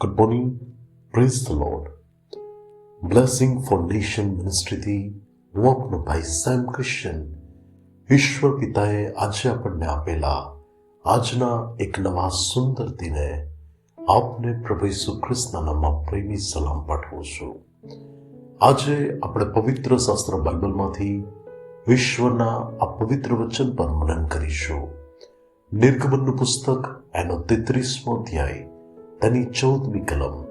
Good morning. Praise the Lord. Blessing for nation મિનિસ્ટ્રીથી હું આપનો ભાઈ સેમ ક્રિશ્ચન ઈશ્વર પિતાએ આજે આપણને આપેલા આજના એક નવા સુંદર દિને આપને પ્રભુ ઈસુ ખ્રિસ્તના નામમાં પ્રેમી સલામ પાઠવું છું આજે આપણે પવિત્ર શાસ્ત્ર બાઇબલમાંથી વિશ્વના આ પવિત્ર વચન પર મનન કરીશું નિર્ગમનનું પુસ્તક એનો તેત્રીસમો અધ્યાય તેની ચૌદમી કલમ.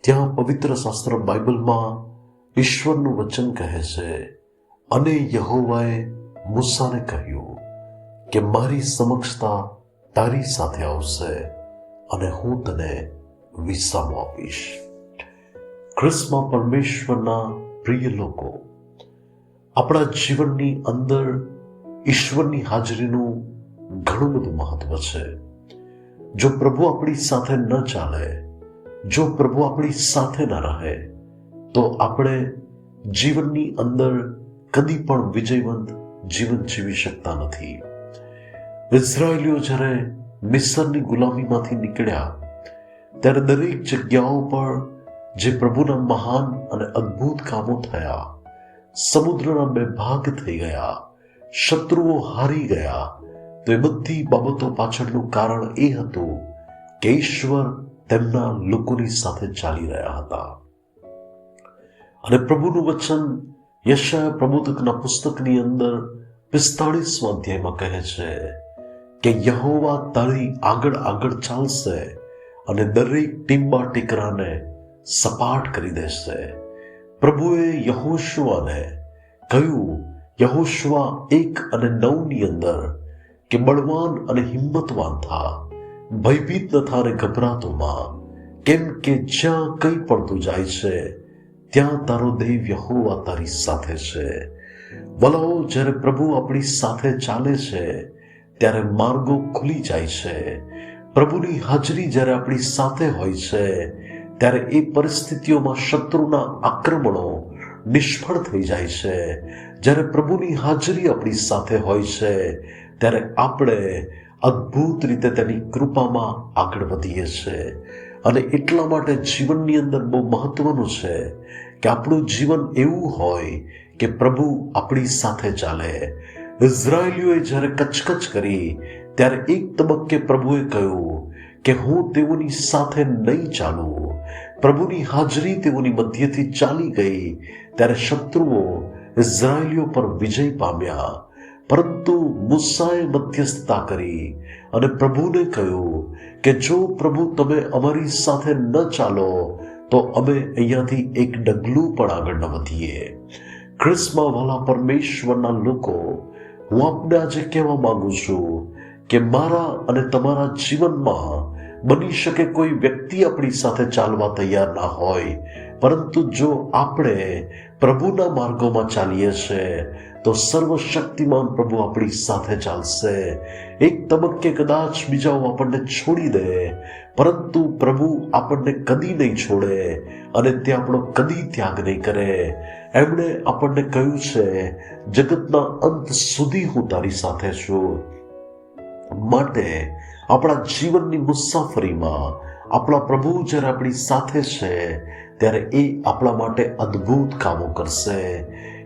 ત્યાં પવિત્ર શાસ્ત્ર બાઇબલમાં ઈશ્વરનું વચન કહે છે અને યહોવાએ મૂસાને કહ્યું કે મારી સમક્ષતા તારી સાથે આવશે અને હું તને વિસામો આપીશ. ખ્રિસ્તમાં પરમેશ્વરના પ્રિય લોકો, આપણા જીવનની અંદર ઈશ્વરની હાજરીનું ઘણું બધું મહત્વ છે. જો પ્રભુ આપણી સાથે ન ચાલે, જો પ્રભુ આપણી સાથે ન રહે, તો આપણે જીવનની અંદર કદી પણ વિજયવંત જીવન જીવી શકતા નથી. ઇઝરાયલીઓ જ્યારે મિસરની ગુલામીમાંથી નીકળ્યા, ત્યારે દરેક જગ્યાઓ પર જે પ્રભુના મહાન અને અદ્ભુત કામો થયા, સમુદ્રના બે ભાગ થઈ ગયા, શત્રુઓ હારી ગયા તો એ બધી બાબતો પાછળનું કારણ એ હતું કે ઈશ્વર તેમના લોકોની સાથે ચાલી રહ્યા હતા. અને પ્રભુનું વચન યશાયા પ્રબોધકના પુસ્તકની અંદર પિસ્તાળીસમાં અધ્યાયમાં કહે છે કે યહોવા તારી આગળ આગળ ચાલશે અને દરેક ટીમ્બા ટીકરાને સપાટ કરી દેશે. પ્રભુએ યહોશુઆને કહ્યું, યહોશુઆ એક અને નવની અંદર કે બળવાન અને હિંમતવાન થા. ભયભીત ન થા અને ગભરાતોમાં કેમ કે જ્યાં કંઈ પણ તું જાય છે, ત્યાં તારો દેવ યહોવા તારી સાથે છે. વલાઓ જ્યારે પ્રભુ આપણી સાથે ચાલે છે, ત્યારે માર્ગો ખુલી જાય છે. પ્રભુની હાજરી જ્યારે આપણી સાથે હોય છે, ત્યારે એ પરિસ્થિતિઓમાં શત્રુના આક્રમણો નિષ્ફળ થઈ જાય છે. જ્યારે પ્રભુની હાજરી આપણી સાથે હોય છે, ત્યારે આપણે અદ્ભુત રીતે તેની કૃપામાં આગળ વધીએ છીએ અને એટલા માટે જીવનની અંદર બહુ મહત્વનું છે કે આપણું જીવન એવું હોય કે પ્રભુ આપણી સાથે ચાલે. ઇઝરાયલીઓએ જ્યારે કચકચ કરી, ત્યારે એક તબક્કે પ્રભુએ કહ્યું કે હું તેઓની સાથે નહીં ચાલું. પ્રભુની હાજરી તેઓની મધ્યથી ચાલી ગઈ ત્યારે શત્રુઓ ઇઝરાયલીઓ પર વિજય પામ્યા. પરંતુ મુસાએ મધ્યસ્થતા કરી અને પ્રભુને કહ્યું કે જો પ્રભુ તમે અમારી સાથે ન ચાલો, તો અમે અહીંયાથી એક ડગલું પણ આગળ ન વધીએ. ખ્રિસ્મા વાલા પરમેશ્વરના લોકો, હું આપને આજે કહેવા માંગુ છું કે મારા અને તમારા જીવનમાં બની શકે કોઈ વ્યક્તિ આપણી સાથે ચાલવા તૈયાર ના હોય પરંતુ જો આપણે પ્રભુના માર્ગોમાં ચાલીએ છીએ તો સર્વશક્તિમાન પ્રભુ આપણી સાથે ચાલશે. એક તબક્કે કદાચ બીજાઓ આપણને છોડી દે, પરંતુ પ્રભુ આપણને કદી નહીં છોડે અને તે આપણો કદી ત્યાગ નહીં કરે. એમણે આપણને કહ્યું છે, જગતના અંત સુધી હું તારી સાથે છું. માટે આપણા જીવનની મુસાફરીમાં આપણા પ્રભુ જ્યારે આપણી સાથે છે, ત્યારે એ આપણા માટે અદ્ભુત કામો કરશે.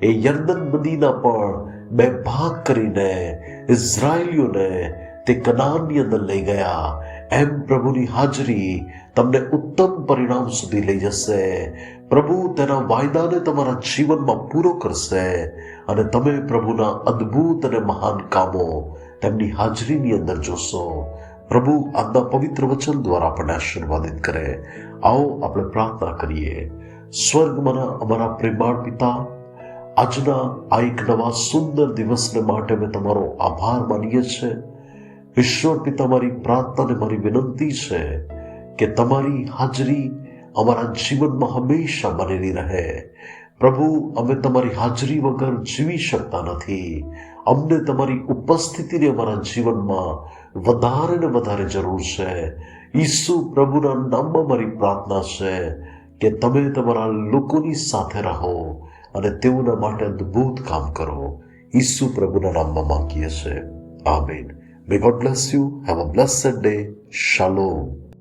એ યર્દન નદીના પણ બે ભાગ કરીને ઇઝરાયેલીઓને તે કનાનની અંદર લઈ ગયા. એમ પ્રભુની હાજરી તમને ઉત્તમ પરિણામ સુધી લઈ જશે. પ્રભુ તેના વાયદાને તમારા જીવનમાં પૂરો કરશે અને તમે પ્રભુના અદ્ભુત અને મહાન કામો તેમની હાજરીની અંદર જોશો. પ્રભુ આજના પવિત્ર વચન દ્વારા આપણને આશીર્વાદિત કરે. આવો આપણે પ્રાર્થના કરીએ. સ્વર્ગમાંના અમારા પ્રેમાળ પિતા, આજના આ એક નવા સુંદર દિવસને માટે અમે તમારો આભાર માનીએ છીએ. ઈશ્વર પિતા, મારી પ્રાર્થના મારી વિનંતી છે કે તમારી હાજરી અમારા જીવનમાં હંમેશા બનેલી રહે. પ્રભુ, અમે તમારી હાજરી વગર જીવી શકતા નથી. અમને તમારી ઉપસ્થિતિને અમારા જીવનમાં વધારે ને વધારે જરૂર છે. ઈસુ પ્રભુના નામમાં મારી પ્રાર્થના છે કે તમે તમારા લોકોની સાથે રહો અને તેઓના માટે અદ્ભુત કામ કરો. ઈસુ પ્રભુના નામમાં માંગીએ છીએ. બેન may God bless you have a blessed day shalom